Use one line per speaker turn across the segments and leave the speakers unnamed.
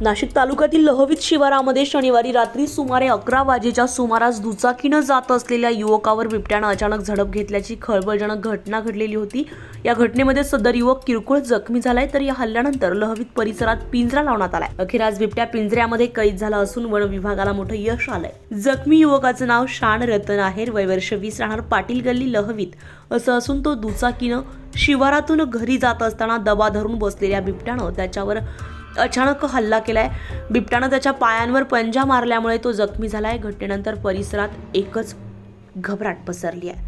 नाशिक तालुक्यातील लहवीत शिवारामध्ये शनिवारी रात्री सुमारे अकरा वाजेच्या सुमारास दुचाकीनं जात असलेल्या युवकावर बिबट्यानं अचानक झडप घेतल्याची खळबळजनक घटना घडलेली होती. या घटनेमध्ये सदर युवक किरकोळ जखमी झालाय तर या हल्ल्यानंतर लहवीत परिसरात पिंजरा लावण्यात आलाय. अखेर आज बिबट्या पिंजऱ्यामध्ये कैद झाला असून वन विभागाला मोठं यश आलंय. जखमी युवकाचं नाव शान रतन आहेर वय वर्ष वीस राहणार पाटील गल्ली लहवीत. असं असून तो दुचाकीनं शिवारातून घरी जात असताना दबा धरून बसलेल्या बिबट्यानं त्याच्यावर अचानक हल्ला केलाय. बिबट्यानं त्याच्या पायांवर पंजा मारल्यामुळे तो जखमी झालाय. घटनेनंतर परिसरात एकच घबराट पसरली आहे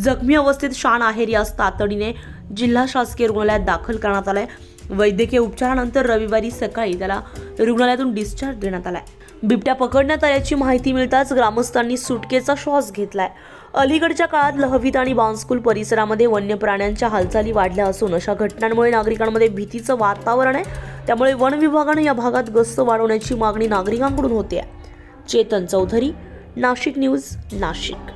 जखमी अवस्थेत शान आहेर यास तातडीने जिल्हा शासकीय रुग्णालयात दाखल करण्यात आलाय. वैद्यकीय उपचारानंतर रविवारी सकाळी त्याला रुग्णालयातून डिस्चार्ज देण्यात आलाय. बिबट्या पकडण्यात आल्याची माहिती मिळताच ग्रामस्थांनी सुटकेचा श्वास घेतलाय. अलीकडच्या काळात लहवीत आणि बाउन्स्कूल परिसरामध्ये वन्य प्राण्यांच्या हालचाली वाढल्या असून अशा घटनांमुळे नागरिकांमध्ये भीतीचं वातावरण आहे. त्यामुळे वन विभागानं या भागात गस्त वाढवण्याची मागणी नागरिकांकडून होते. चेतन चौधरी नाशिक न्यूज नाशिक.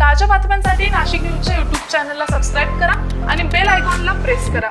ताज्या बातम्यांसाठी नाशिक न्यूजच्या युट्यूब चॅनलला सबस्क्राईब करा आणि बेल आयकॉनला प्रेस करा.